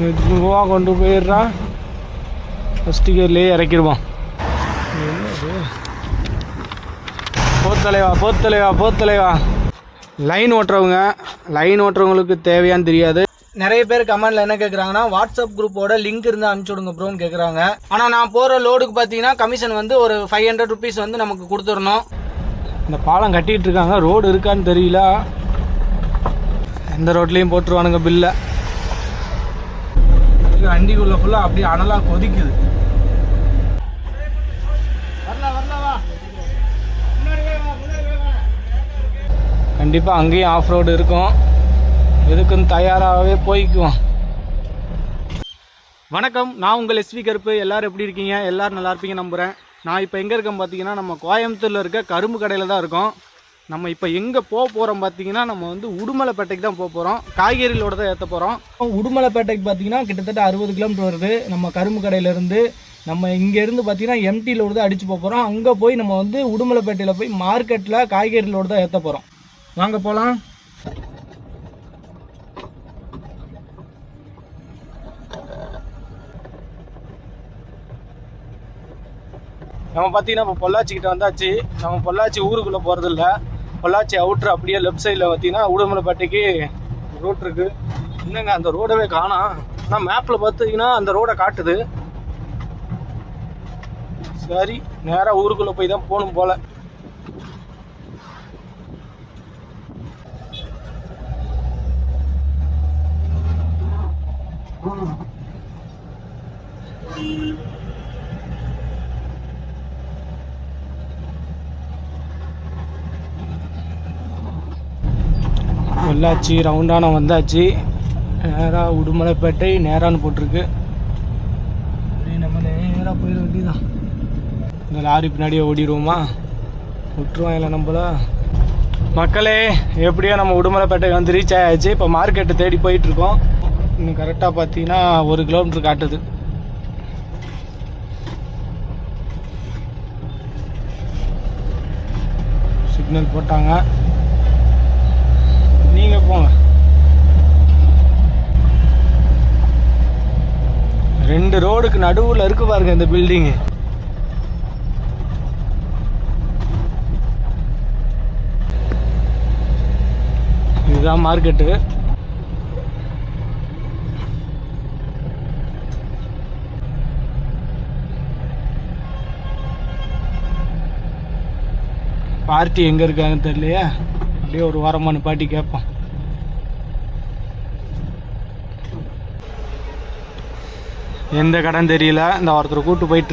மெதுவாக கொண்டு போயிடுறான் ஃபஸ்ட்டு கேர்லேயே இறக்கிடுவான். போத்தலைவா போத்தலைவா போத்தலைவா. லைன் ஓட்டுறவங்க லைன் ஓட்டுறவங்களுக்கு தேவையான்னு தெரியாது. நிறைய பேர் கமெண்ட்ல என்ன கேட்குறாங்கன்னா வாட்ஸ்அப் குரூப்போட லிங்க் இருந்தால் அனுப்பிச்சு விடுங்க ப்ரோன்னு கேட்குறாங்க ஆனால் நான் போகிற லோடுக்கு பார்த்தீங்கன்னா கமிஷன் வந்து ஒரு ஃபைவ் ஹண்ட்ரட் ருபீஸ் வந்து நமக்கு கொடுத்துடணும். இந்த பாலம் கட்டிகிட்டு இருக்காங்க ரோடு இருக்கான்னு தெரியல. எந்த ரோட்லேயும் போட்டுருவானுங்க பில்லை வண்டிக்குள்ள ஃபுல்லாக அப்படியே அனலாக கொதிக்குது. கண்டிப்பாக அங்கேயும் ஆஃப் ரோடு இருக்கும். எதுக்கும் தயாராகவே போய்க்குவோம். வணக்கம் நான் உங்கள் எஸ்வி கருப்பு. எல்லாரும் எப்படி இருக்கீங்க? எல்லாரும் நல்லா இருப்பீங்க நம்புகிறேன் நான் இப்போ எங்கே இருக்கேன் பார்த்தீங்கன்னா நம்ம கோயம்புத்தூரில் இருக்க கரும்பு கடையில் தான் இருக்கோம். நம்ம இப்போ எங்கே போக போகிறோம் பார்த்தீங்கன்னா நம்ம வந்து உடுமலைப்பேட்டைக்கு தான் போக போகிறோம் காய்கறிகளோட தான் ஏற்ற போகிறோம் உடுமலைப்பேட்டைக்கு பார்த்தீங்கன்னா கிட்டத்தட்ட அறுபது கிலோமீட்டர் வருது. நம்ம கரும்பு கடையிலேருந்து நம்ம இங்கேருந்து பார்த்தீங்கன்னா எம்டி லோடு தான் அடித்து போக போகிறோம் அங்கே போய் நம்ம வந்து உடுமலைப்பேட்டையில் போய் மார்க்கெட்டில் காய்கறி லோடு தான் ஏற்ற போகிறோம் வாங்க போகலாம் நம்ம பார்த்தீங்கன்னா இப்போ பொள்ளாச்சி கிட்ட வந்தாச்சு. நம்ம பொள்ளாச்சி ஊருக்குள்ளே போகிறதில்ல பொள்ளாச்சி அவுட்ரு அப்படியே லெஃப்ட் சைடில் பார்த்தீங்கன்னா உடுமலைப்பேட்டைக்கு ரோட் இருக்கு. என்னங்க அந்த ரோடவே காணோம் ஆனால் மேப்பில் பார்த்தீங்கன்னா அந்த ரோடை காட்டுது. சரி நேராக ஊருக்குள்ளே போய் தான் போகணும் போல. நல்லாச்சு ரவுண்டான வந்தாச்சு. நேராக உடுமலைப்பேட்டை நேரான்னு போட்டிருக்கு. அப்படியே நம்ம நேராக போயிட வேண்டியதான் இந்த லாரி பின்னாடியே ஓடிடுவோமா? விட்டுருவான் இல்லை நம்மள. மக்களே எப்படியோ நம்ம உடுமலைப்பேட்டை வந்து ரீச் ஆயாச்சு. இப்போ மார்க்கெட்டை தேடி போயிட்டுருக்கோம். இன்னும் கரெக்டாக பார்த்தீங்கன்னா ஒரு கிலோமீட்டர் காட்டுது. சிக்னல் போட்டாங்க. போங்க. ரெண்டு ரோடுக்கு நடுவில் இருக்கு பாருங்க இந்த பில்டிங்கு இதுதான் மார்க்கெட்டு பார்ட்டி எங்கே இருக்காங்கன்னு தெரியலையே? அப்படியே ஒரு வாரமான பாட்டி கேட்போம். எந்த கடன் தெரியல. இந்த ஒருத்தர் கூட்டு போயிட்டு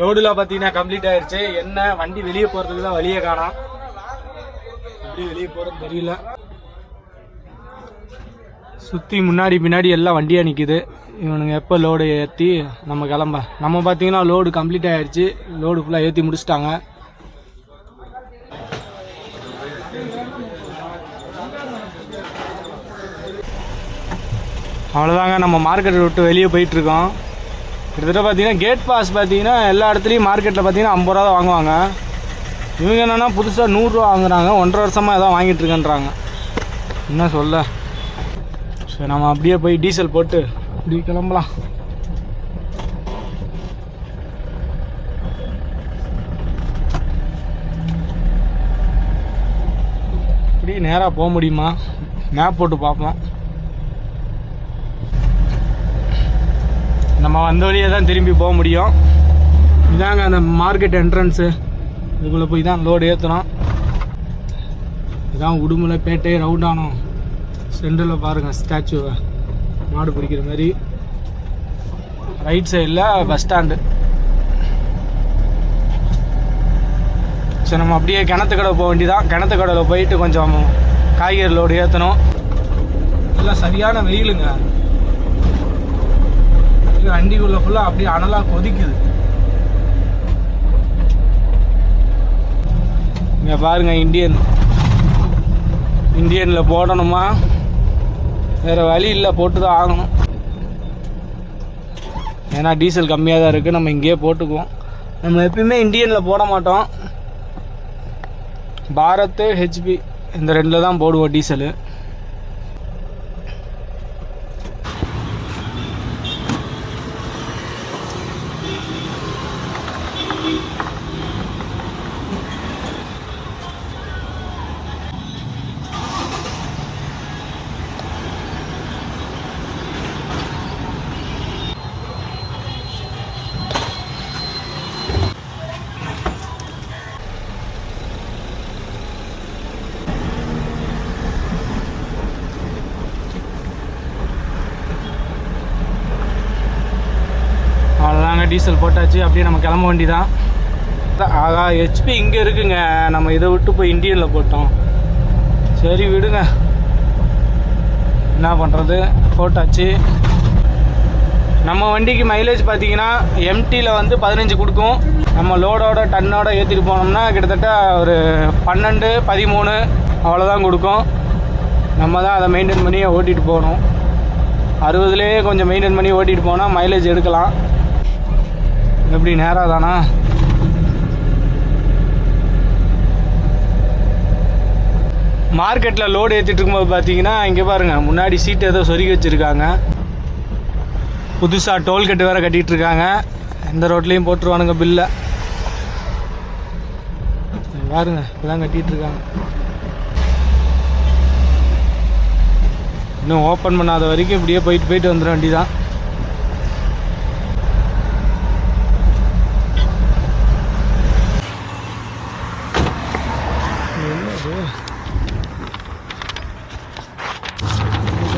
ரோடுலாம் பார்த்தீங்கன்னா கம்ப்ளீட் ஆயிடுச்சு என்ன வண்டி வெளியே போகிறதுக்கு தான் வழியே காணும் எப்படி வெளியே போகிறது தெரியல. சுற்றி முன்னாடி பின்னாடி எல்லாம் வண்டியாக நிற்கிது இவனுங்க எப்போ லோடு ஏற்றி நம்ம கிளம்ப. நம்ம பார்த்தீங்கன்னா லோடு கம்ப்ளீட் ஆயிருச்சு. லோடு ஃபுல்லாக ஏற்றி முடிச்சிட்டாங்க. அவ்வளோதாங்க நம்ம மார்க்கெட்டை விட்டு வெளியே போயிட்டுருக்கோம் கிட்டத்தட்ட பார்த்தீங்கன்னா கேட் பாஸ் பார்த்தீங்கன்னா எல்லா இடத்துலையும் மார்க்கெட்டில் பார்த்தீங்கன்னா ஐம்பது ரூபா தான் வாங்குவாங்க. இவங்க என்னென்னா புதுசாக நூறுரூவா வாங்குறாங்க. ஒன்றரை வருஷமாக எதாவது வாங்கிட்டு இருக்கேன்றாங்க. என்ன சொல்ல? சரி நம்ம அப்படியே போய் டீசல் போட்டு இப்படி கிளம்பலாம். இப்படி நேராக போக முடியுமா? மேப் போட்டு பார்ப்போம். நம்ம வந்த வழியே தான் திரும்பி போக முடியும். இதாங்க அந்த மார்க்கெட் என்ட்ரன்ஸு இதுக்குள்ளே போய் தான் லோடு ஏற்றணும் இதான் உடுமலைப்பேட்டை ரவுண்டானம் சென்டரில் பாருங்கள் ஸ்டாச்சுவை மாடு பிடிக்கிற மாதிரி. ரைட் சைடில் பஸ் ஸ்டாண்டு சரி நம்ம அப்படியே கிணத்து கடை போக வேண்டியதான் கிணத்து கடையில் போயிட்டு கொஞ்சம் காய்கறி லோடு ஏற்றணும் எல்லாம் சரியான வெயிலுங்க. இது வண்டிக்குள்ள ஃபுல்லாக அப்படியே அனலாக கொதிக்குது. இங்கே பாருங்க இந்தியன். இந்தியனில் போடணுமா? வேற வழி இல்லை போட்டு தான் ஆகணும். ஏன்னா டீசல் கம்மியாக தான் இருக்குது நம்ம இங்கேயே போட்டுக்குவோம். நம்ம எப்பயுமே இந்தியனில் போட மாட்டோம். பாரத் ஹெச்பி இந்த ரெண்டில் தான் போடுவோம் டீசலு அவ்வளோதாங்க டீசல் போட்டாச்சு அப்படியே நம்ம கிளம்ப வேண்டிதான். ஆகா ஹெச்பி இங்கே இருக்குங்க. நம்ம இதை விட்டு போய் இந்தியனில் போட்டோம். சரி விடுங்க. என்ன பண்ணுறது போட்டாச்சு. நம்ம வண்டிக்கு மைலேஜ் பார்த்தீங்கன்னா எம்டியில் வந்து பதினஞ்சு கொடுக்கும். நம்ம லோடோட டன்னோட ஏற்றிட்டு போனோம்னா கிட்டத்தட்ட ஒரு பன்னெண்டு பதிமூணு அவ்வளோதான் கொடுக்கும். நம்ம தான் அதை மெயின்டைன் பண்ணி ஓட்டிகிட்டு போகணும். அறுபதுலேயே கொஞ்சம் மெயின்டைன் பண்ணி ஓட்டிகிட்டு போனால் மைலேஜ் எடுக்கலாம். எப்படி நேராக தானா? மார்க்கெட்டில் லோடு ஏற்றிட்டு இருக்கும்போது பார்த்தீங்கன்னா இங்கே பாருங்கள் முன்னாடி சீட்டு ஏதோ சொருகி வச்சுருக்காங்க. புதுசாக டோல்கேட் வேறு கட்டிகிட்டு இருக்காங்க. எந்த ரோட்லேயும் போட்டுருவானுங்க பில்லை பாருங்க இப்போதான் கட்டிகிட்டு இருக்காங்க. இன்னும் ஓப்பன் பண்ணாத வரைக்கும் இப்படியே போயிட்டு போயிட்டு வந்துடும் வண்டி தான்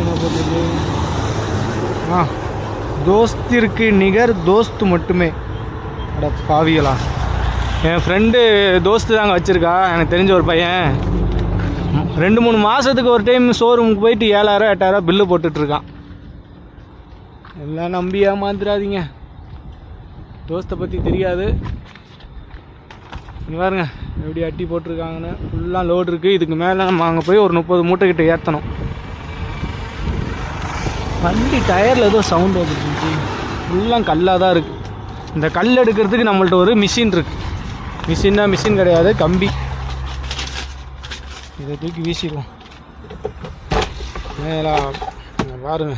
என்ன போட்டிருக்கு? ஆ தோஸ்திற்கு நிகர் தோஸ்து மட்டுமே. அட பாவிகளா. என் ஃப்ரெண்டு தோஸ்து தாங்க வச்சுருக்கா. எனக்கு தெரிஞ்ச ஒரு பையன். ரெண்டு மூணு மாதத்துக்கு ஒரு டைம் ஷோரூமுக்கு போயிட்டு ஏழாயிரம் எட்டாயிரம் பில்லு போட்டுட்ருக்கான். எல்லாம் நம்பி ஏமாந்துடாதீங்க தோஸ்த்தை பற்றி தெரியாது. நீ பாருங்க எப்படி அட்டி போட்டிருக்காங்கன்னு. ஃபுல்லாக லோடு இருக்குது இதுக்கு மேலே நம்ம அங்கே போய் ஒரு முப்பது மூட்டைக்கிட்ட ஏற்றணும் வண்டி டயரில் ஏதோ சவுண்ட் வந்துருந்துச்சு ஃபுல்லாக கல்லாக தான் இருக்குது இந்த கல் எடுக்கிறதுக்கு நம்மள்ட்ட ஒரு மிஷின் இருக்குது மிஷின்னா மிஷின் கிடையாது கம்பி. இதை தூக்கி வீசிடுவோம். மேலா பாருங்க.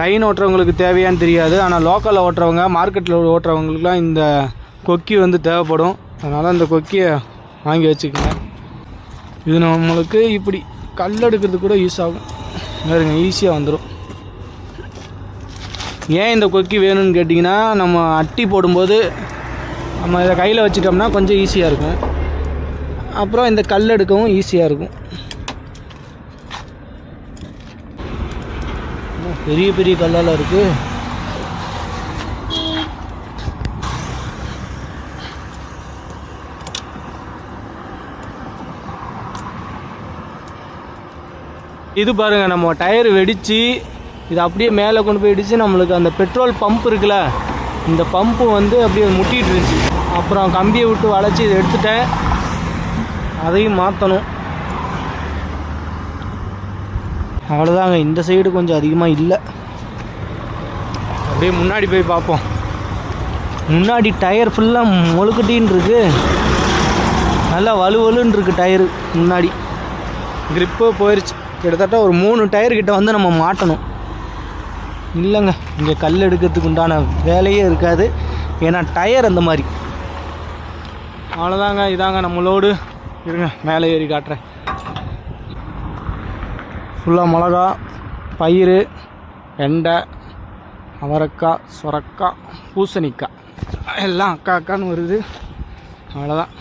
லைன் ஓட்டுறவங்களுக்கு தேவையான்னு தெரியாது. ஆனால் லோக்கலில் ஓட்டுறவங்க மார்க்கெட்டில் ஓட்டுறவங்களுக்குலாம் இந்த கொக்கி வந்து தேவைப்படும். அதனால் அந்த கொக்கியை வாங்கி வச்சுக்கோங்க. இது நம்மளுக்கு இப்படி கல் எடுக்கிறதுக்கு கூட யூஸ் ஆகும். பாருங்க ஈஸியாக வந்துடும் ஏன் இந்த கொக்கி வேணும்னு கேட்டிங்கன்னா நம்ம அட்டி போடும்போது நம்ம இதை கையில் வச்சுட்டோம்னா கொஞ்சம் ஈஸியாக இருக்கும். அப்புறம் இந்த கல் எடுக்கவும் ஈஸியாக இருக்கும். பெரிய பெரிய கல்லால் இருக்குது இது பாருங்கள் நம்ம டயர் வெடித்து இது அப்படியே மேலே கொண்டு போய் நம்மளுக்கு அந்த பெட்ரோல் பம்ப் இருக்குல்ல இந்த பம்பு வந்து அப்படியே முட்டிகிட்டு இருந்துச்சு. அப்புறம் கம்பியை விட்டு வளைச்சி இதை எடுத்துட்டேன். அதையும் மாற்றணும் அவ்வளோதாங்க இந்த சைடு கொஞ்சம் அதிகமாக இல்லை. அப்படியே முன்னாடி போய் பார்ப்போம். முன்னாடி டயர் ஃபுல்லாக முழுக்கட்டின்னு இருக்குது நல்லா வலுவலுன்னு இருக்குது டயரு முன்னாடி. க்ரிப்போ போயிடுச்சு கிட்டத்தட்ட ஒரு மூணு டயர் கிட்ட வந்து நம்ம மாட்டணும். இல்லைங்க இங்கே கல் எடுக்கிறதுக்கு உண்டான வேலையே இருக்காது. ஏன்னா டயர் அந்த மாதிரி. அவ்வளோதாங்க இதாங்க நம்மளோடு இருங்க மேலே ஏறி காட்டுறேன். ஃபுல்லாக மிளகா பயிர் வெண்டை அவரைக்காய் சுரக்காய் பூசணிக்காய். எல்லாம் அக்கா அக்கான்னு வருது. அவ்வளோதான்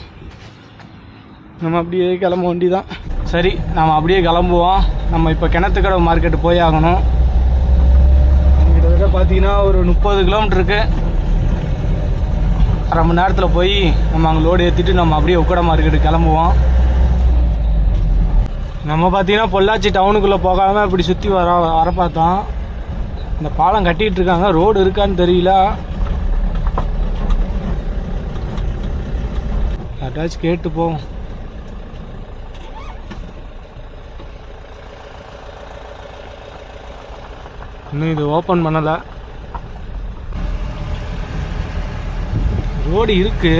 நம்ம அப்படியே கிளம்ப வேண்டிதான் சரி நம்ம அப்படியே கிளம்புவோம். நம்ம இப்போ கிணத்துக்கடவு மார்க்கெட்டு போய் ஆகணும். பார்த்தீங்கன்னா ஒரு முப்பது கிலோமீட்டருக்கு. அரை மணி நேரத்தில் போய் நம்ம அங்கே லோடு ஏற்றிட்டு நம்ம அப்படியே உக்கட மார்க்கெட்டு கிளம்புவோம். நம்ம பார்த்தீங்கன்னா பொள்ளாச்சி டவுனுக்குள்ளே போகாமல் இப்படி சுற்றி வர வர பார்த்தோம். இந்த பாலம் கட்டிகிட்டு இருக்காங்க. ரோடு இருக்கான்னு தெரியல. யார்ட்டாச்சும் கேட்டு போவோம். இன்னும் இது ஓப்பன் பண்ணலை. ரோடு இருக்கு.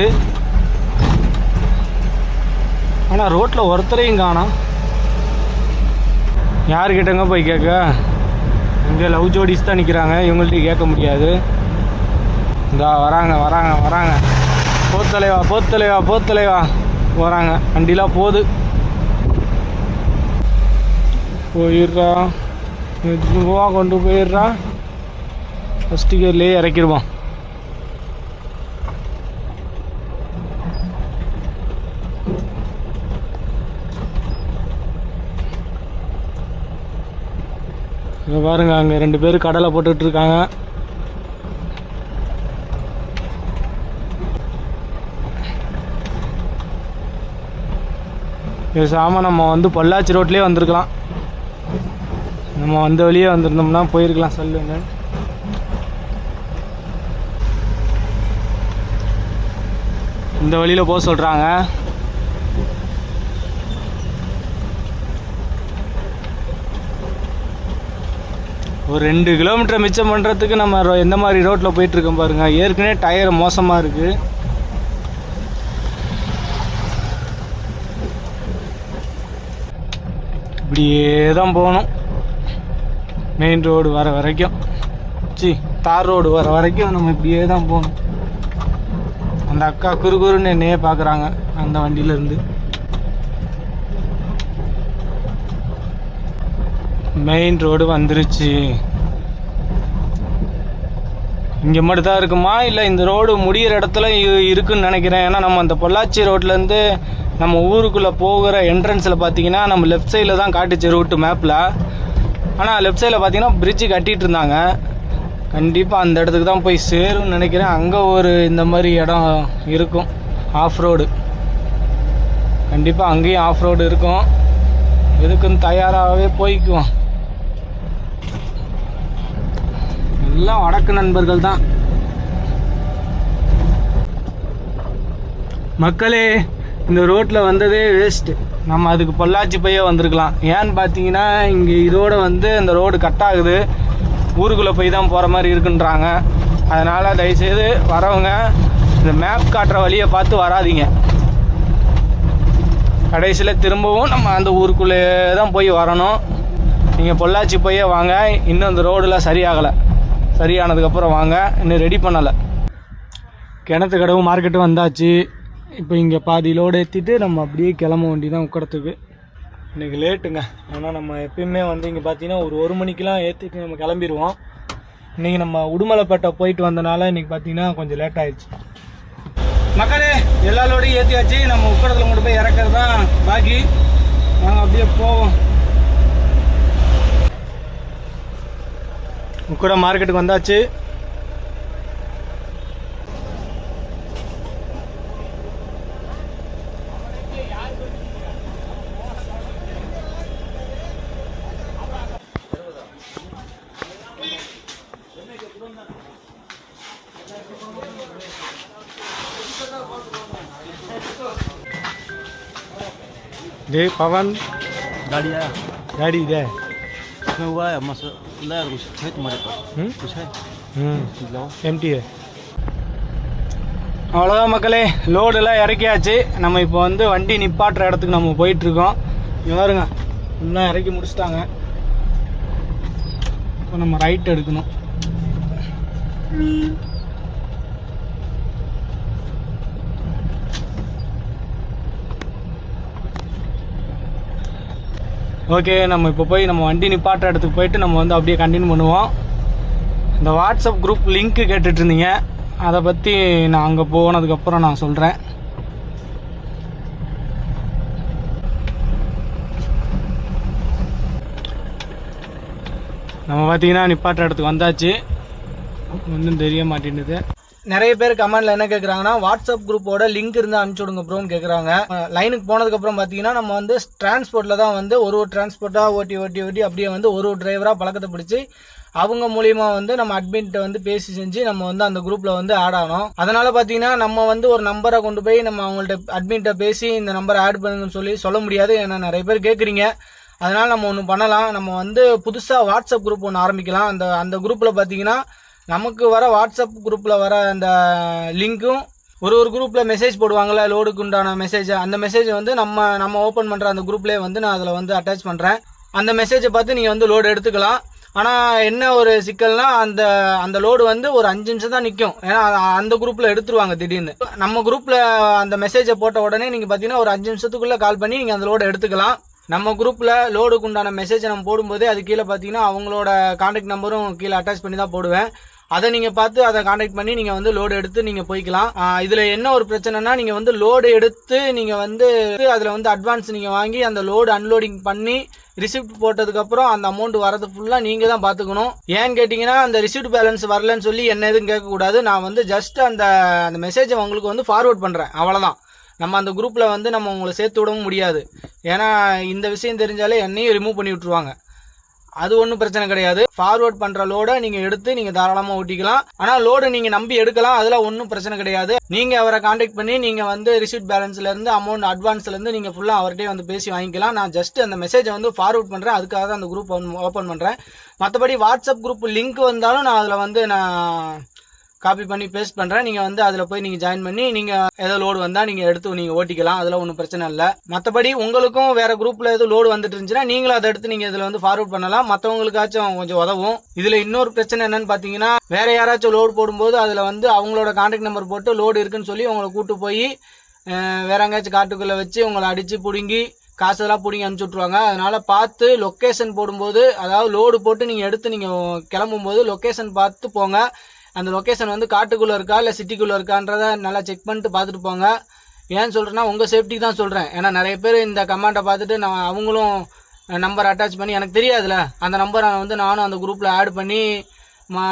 ஆனால் ரோட்டில் ஒருத்தரையும் காணோம். யாருக்கிட்டங்க போய் கேட்க? இங்கே லவ் ஜோடிஸ் தான் நிற்கிறாங்க இவங்கள்ட்ட கேட்க முடியாது. இந்தா வராங்க வராங்க வராங்க. போத்தலைவா போத்தலைவா போத்தலைவா. வராங்க. வண்டிலாம் போகுது. போயிடுறா. மெதுவாக கொண்டு போயிடுறா. ஃபஸ்ட்டு கியர்லேயே இறக்கிடுவான் இங்கே பாருங்க அங்கே ரெண்டு பேர் கடலை போட்டுட்டு இருக்காங்க. பேசாம நம்ம வந்து பொள்ளாச்சி ரோட்லேயே வந்திருக்கலாம். நம்ம வந்த வழியே வந்திருந்தோம்னா போயிருக்கலாம் சொல்லுங்க இந்த வழியில் போக சொல்கிறாங்க ஒரு ரெண்டு கிலோமீட்டர் மிச்சம் பண்ணுறதுக்கு நம்ம ரோ- எந்த மாதிரி ரோட்டில் போயிட்டுருக்கோம் பாருங்கள் ஏற்கனவே டயர் மோசமாக இருக்குது இப்படியே தான் போகணும். மெயின் ரோடு வர வரைக்கும். சி தார் ரோடு வர வரைக்கும் நம்ம இப்படியே தான் போகணும். அந்த அக்கா குறுகுறுன்னு என்னையே பார்க்குறாங்க அந்த வண்டியிலேருந்து. மெயின் ரோடு வந்துருச்சு. இங்கே மட்டும் தான் இருக்குமா? இல்லை இந்த ரோடு முடியிற இடத்துல இ- இருக்குன்னு நினைக்கிறேன். ஏன்னா நம்ம அந்த பொள்ளாச்சி ரோட்லேருந்து நம்ம ஊருக்குள்ளே போகிற என்ட்ரன்ஸில் பார்த்தீங்கன்னா நம்ம லெஃப்ட் சைடில் தான் காட்டுச்சு ரூட்டு மேப்பில் ஆனால் லெஃப்ட் சைடில் பார்த்தீங்கன்னா பிரிட்ஜு கட்டிகிட்டு இருந்தாங்க. கண்டிப்பாக அந்த இடத்துக்கு தான் போய் சேரும்னு நினைக்கிறேன். அங்கே ஒரு இந்த மாதிரி இடம் இருக்கும். ஆஃப் ரோடு கண்டிப்பாக அங்கேயும் ஆஃப் ரோடு இருக்கும். எதுக்குன்னு தயாராகவே போய்க்குவோம். எல்லாம் வடக்கு நண்பர்கள் தான். மக்களே இந்த ரோட்டில் வந்ததே வேஸ்ட்டு நம்ம அதுக்கு பொள்ளாச்சி போயே வந்திருக்கலாம். ஏன்னு பார்த்தீங்கன்னா இங்கே இதோடு வந்து இந்த ரோடு கட் ஆகுது. ஊருக்குள்ளே போய் தான் போகிற மாதிரி இருக்குன்றாங்க. அதனால் தயவுசெய்து வரவங்க இந்த மேப் காட்டுற வழியை பார்த்து வராதீங்க. கடைசியில் திரும்பவும் நம்ம அந்த ஊருக்குள்ளே தான் போய் வரணும். நீங்கள் பொள்ளாச்சி போயே வாங்க. இன்னும் அந்த ரோடெலாம் சரியாகலை. சரியானதுக்கப்புறம் வாங்க. இன்னும் ரெடி பண்ணலை. கிணத்து கடவு மார்க்கெட்டு வந்தாச்சு. இப்போ இங்கே பாதி லோடு ஏற்றிட்டு நம்ம அப்படியே கிளம்ப வேண்டி தான் உக்கடத்துக்கு. இன்றைக்கி லேட்டுங்க ஆனால் நம்ம எப்பயுமே வந்து இங்கே பார்த்தீங்கன்னா ஒரு ஒரு மணிக்கெலாம் ஏற்றிட்டு நம்ம கிளம்பிடுவோம். இன்றைக்கி நம்ம உடுமலைப்பேட்டை போயிட்டு வந்தனால இன்றைக்கி பார்த்தீங்கன்னா கொஞ்சம் லேட் ஆயிடுச்சு. மக்களே எல்லா லோடையும் ஏற்றியாச்சு நம்ம உக்கடத்தில் கொண்டு போய் இறக்குறது தான் பாக்கி. நாங்கள் அப்படியே போவோம். உக்கட மார்க்கெட்டுக்கு வந்தாச்சு. டேய் பவன் गाड़ी आया गाड़ी ಇದೆ इसमें हुआ है मसला कुछ है तुम्हारे पास ம் कुछ है ம் लाओ எம்டி அவ்வளோதான் மக்களே லோடெல்லாம் இறக்கியாச்சு நம்ம இப்போ வந்து வண்டி நிப்பாட்டுற இடத்துக்கு நம்ம போயிட்டுருக்கோம் இங்க பாருங்க எல்லாம் இறக்கி முடிச்சிட்டாங்க இப்போ நம்ம ரைட் எடுக்கணும் ஓகே நம்ம இப்போ போய் நம்ம வண்டி நிப்பாட்டுற இடத்துக்கு போயிட்டு நம்ம வந்து அப்படியே கண்டினியூ பண்ணுவோம். இந்த வாட்ஸ்அப் குரூப் லிங்க்கு கேட்டுட்டு இருந்தீங்க அதை பற்றி நான் அங்கே போனதுக்கப்புறம் நான் சொல்கிறேன் நம்ம பார்த்தீங்கன்னா நிப்பாட்டுற இடத்துக்கு வந்தாச்சு. ஒன்றும் தெரிய மாட்டேன்னுது நிறைய பேர் கமெண்ட்ல என்ன கேட்குறாங்கன்னா வாட்ஸ்அப் குரூப்போட லிங்க் இருந்து அனுப்பிச்சு விடுங்க ப்ரோன்னு கேட்குறாங்க லைனுக்கு போனதுக்கப்புறம் பார்த்தீங்கன்னா நம்ம வந்து டிரான்ஸ்போர்ட்டில் தான் வந்து ஒரு ஒரு டிரான்ஸ்போர்ட்டாக ஓட்டி ஓட்டி ஓட்டி அப்படியே வந்து ஒரு ஒரு டிரைவராக பழக்கத்தை பிடிச்சி அவங்க மூலியமா வந்து நம்ம அட்மின்ட்ட வந்து பேசி செஞ்சு நம்ம வந்து அந்த குரூப்ல வந்து ஆட் ஆனோம். அதனால பாத்தீங்கன்னா நம்ம வந்து ஒரு நம்பரை கொண்டு போய் நம்ம அவங்கள்ட்ட அட்மின்ட்ட பேசி இந்த நம்பரை ஆட் பண்ணுங்கன்னு சொல்லி சொல்ல முடியாது ஏன்னா நிறைய பேர் கேட்குறீங்க அதனால நம்ம ஒன்று பண்ணலாம். நம்ம வந்து புதுசாக வாட்ஸ்அப் குரூப் ஒன்று ஆரம்பிக்கலாம். அந்த அந்த குரூப்பில் பார்த்தீங்கன்னா நமக்கு வர வாட்ஸ்அப் குரூப்பில் வர அந்த லிங்க்கும் ஒரு ஒரு குரூப்பில் மெசேஜ் போடுவாங்கள்ல லோடுக்கு உண்டான மெசேஜ் அந்த மெசேஜ் வந்து நம்ம நம்ம ஓப்பன் பண்ணுற அந்த குரூப்லேயே வந்து நான் அதில் வந்து அட்டாச் பண்ணுறேன் அந்த மெசேஜை பார்த்து நீங்கள் வந்து லோடு எடுத்துக்கலாம். ஆனால் என்ன ஒரு சிக்கல்னா அந்த அந்த லோடு வந்து ஒரு அஞ்சு நிமிஷம் தான் நிற்கும் ஏன்னா அந்த குரூப்பில் எடுத்துருவாங்க திடீர்னு. நம்ம குரூப்பில் அந்த மெசேஜை போட்ட உடனே நீங்கள் பார்த்தீங்கன்னா ஒரு அஞ்சு நிமிஷத்துக்குள்ளே கால் பண்ணி நீங்கள் அந்த லோடு எடுத்துக்கலாம். நம்ம குரூப்பில் லோடுக்கு உண்டான மெசேஜை நம்ம போடும்போதே அது கீழே பார்த்தீங்கன்னா அவங்களோட கான்டாக்ட் நம்பரும் கீழே அட்டாச் பண்ணி தான் போடுவேன். அதை நீங்கள் பார்த்து அதை காண்டாக்ட் பண்ணி நீங்கள் வந்து லோடு எடுத்து நீங்கள் போய்க்கலாம். இதில் என்ன ஒரு பிரச்சனைனா நீங்கள் வந்து லோடு எடுத்து நீங்கள் வந்து அதில் வந்து அட்வான்ஸ் நீங்கள் வாங்கி அந்த லோடு அன்லோடிங் பண்ணி ரிசிப்ட் போட்டதுக்கப்புறம் அந்த அமௌண்ட் வரது ஃபுல்லாக நீங்கள் தான் பார்த்துக்கணும். ஏன்னு கேட்டிங்கன்னா அந்த ரிசிப்ட் பேலன்ஸ் வரலன்னு சொல்லி என்ன எதுவும் கேட்கக்கூடாது. நான் வந்து ஜஸ்ட் அந்த அந்த மெசேஜை உங்களுக்கு வந்து ஃபார்வர்ட் பண்ணுறேன் அவ்வளோதான் நம்ம அந்த குரூப்பில் வந்து நம்ம உங்களை சேர்த்து விடவும் முடியாது. ஏன்னா இந்த விஷயம் தெரிஞ்சாலே என்னையும் ரிமூவ் பண்ணி விட்ருவாங்க அது ஒன்றும் பிரச்சனை கிடையாது. ஃபார்வர்ட் பண்ணுற லோடை நீங்கள் எடுத்து நீங்கள் தாராளமாக ஓட்டிக்கலாம். ஆனால் லோடு நீங்கள் நம்பி எடுக்கலாம். அதில் ஒன்றும் பிரச்சனை கிடையாது. நீங்கள் அவரை காண்டாக்ட் பண்ணி நீங்கள் வந்து ரிசிப்ட் பேலன்ஸ்லேருந்து அமௌண்ட் அட்வான்ஸ்லேருந்து நீங்கள் ஃபுல்லாக அவர்கிட்ட வந்து பேசி வாங்கிக்கலாம். நான் ஜஸ்ட் அந்த மெசேஜை வந்து ஃபார்வர்ட் பண்ணுறேன் அதுக்காக தான் அந்த குரூப் ஓப்பன் பண்ணுறேன் மற்றபடி வாட்ஸ்அப் குரூப் லிங்க் வந்தாலும் நான் அதில் வந்து நான் காப்பி பண்ணி பேஸ்ட் பண்ணுறேன் நீங்கள் வந்து அதில் போய் நீங்கள் ஜாயின் பண்ணி நீங்கள் ஏதோ லோடு வந்தால் நீங்கள் எடுத்து நீங்கள் ஓட்டிக்கலாம். அதில் ஒன்றும் பிரச்சனை இல்லை. மற்றபடி உங்களுக்கும் வேறு குரூப்பில் எதுவும் லோடு வந்துட்டு இருந்துச்சுன்னா நீங்களும் அதை எடுத்து நீங்கள் இதில் வந்து ஃபார்வர்ட் பண்ணலாம். மற்றவங்களுக்காச்சும் கொஞ்சம் உதவும். இதில் இன்னொரு பிரச்சனை என்னன்னு பார்த்தீங்கன்னா வேறு யாராச்சும் லோடு போடும்போது அதில் வந்து அவங்களோட கான்டாக்ட் நம்பர் போட்டு லோடு இருக்குன்னு சொல்லி உங்களை கூட்டு போய் வேற எங்கேயாச்சும் காட்டுக்குள்ளே வச்சு உங்களை அடித்து பிடுங்கி காசெல்லாம் பிடிங்கி அனுப்பிச்சி விட்ருவாங்க அதனால் பார்த்து லொக்கேஷன் போடும்போது அதாவது லோடு போட்டு நீங்கள் எடுத்து நீங்கள் கிளம்பும்போது லொக்கேஷன் பார்த்து போங்க. அந்த லொக்கேஷன் வந்து காட்டுக்குள்ளே இருக்கா இல்லை சிட்டிக்குள்ளே இருக்கான்றதை நல்லா செக் பண்ணிட்டு பார்த்துட்டு போங்க. ஏன் சொல்கிறேன்னா உங்கள் சேஃப்டிக்கு தான் சொல்கிறேன் ஏன்னா நிறைய பேர் இந்த கமெண்ட்டை பார்த்துட்டு நான் அவங்களும் நம்பர் அட்டாச் பண்ணி எனக்கு தெரியாதுல்ல. அந்த நம்பரை வந்து நானும் அந்த குரூப்பில் ஆட் பண்ணி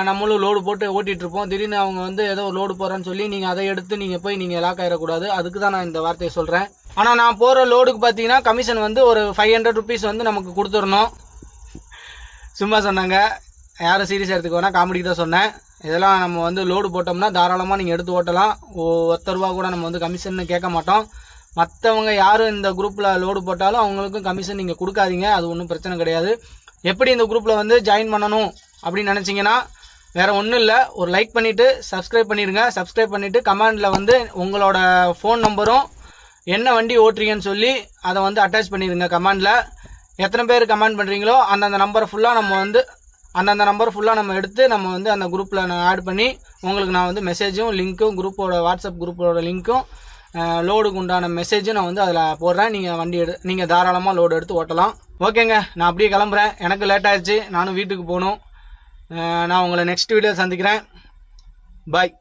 நம்மளும் லோடு போட்டு ஓட்டிகிட்டு இருப்போம். திடீர்னு அவங்க வந்து ஏதோ லோடு போகிறேன்னு சொல்லி நீங்கள் அதை எடுத்து நீங்கள் போய் நீங்கள் லாக் ஆகிடக்கூடாது அதுக்கு தான் நான் இந்த வார்த்தையை சொல்கிறேன் ஆனால் நான் போகிற லோடுக்கு பார்த்தீங்கன்னா கமிஷன் வந்து ஒரு ஃபைவ் ஹண்ட்ரட் ருபீஸ் வந்து நமக்கு கொடுத்துடணும். சும்மா சொன்னாங்க. யாரும் சீரியஸ் எடுத்துக்க வேணால் காமெடிக்கு தான் சொன்னேன். இதெல்லாம் நம்ம வந்து லோடு போட்டோம்னா தாராளமாக நீங்கள் எடுத்து ஓட்டலாம். ஒத்த ரூபா கூட நம்ம வந்து கமிஷன் கேட்க மாட்டோம். மற்றவங்க யாரும் இந்த குரூப்பில் லோடு போட்டாலும் அவங்களுக்கும் கமிஷன் நீங்கள் கொடுக்காதீங்க. அது ஒன்றும் பிரச்சனை கிடையாது. எப்படி இந்த குரூப்பில் வந்து ஜாயின் பண்ணணும் அப்படின்னு நினச்சிங்கன்னா வேறு ஒன்றும் இல்லை. ஒரு லைக் பண்ணிவிட்டு சப்ஸ்கிரைப் பண்ணிடுங்க. சப்ஸ்கிரைப் பண்ணிவிட்டு கமெண்டில் வந்து உங்களோட ஃபோன் நம்பரும் என்ன வண்டி ஓட்டுறீங்கன்னு சொல்லி அதை வந்து அட்டாச் பண்ணிடுங்க கமெண்டில் எத்தனை பேர் கமெண்ட் பண்ணுறீங்களோ அந்தந்த நம்பரை ஃபுல்லாக நம்ம வந்து அந்தந்த நம்பர் ஃபுல்லாக நம்ம எடுத்து நம்ம வந்து அந்த குரூப்பில் நான் ஆட் பண்ணி உங்களுக்கு நான் வந்து மெசேஜும் லிங்க்கும் குரூப்போட வாட்ஸ்அப் குரூப்போட லிங்க்கும் லோடுக்கு உண்டான மெசேஜும் நான் வந்து அதில் போடுறேன். நீங்கள் வண்டி எடு நீங்கள் தாராளமாக லோடு எடுத்து ஓட்டலாம். ஓகேங்க நான் அப்படியே கிளம்புறேன். எனக்கு லேட் ஆயிடுச்சு. நானும் வீட்டுக்கு போகணும். நான் உங்களை நெக்ஸ்ட் வீடியோ சந்திக்கிறேன். பாய்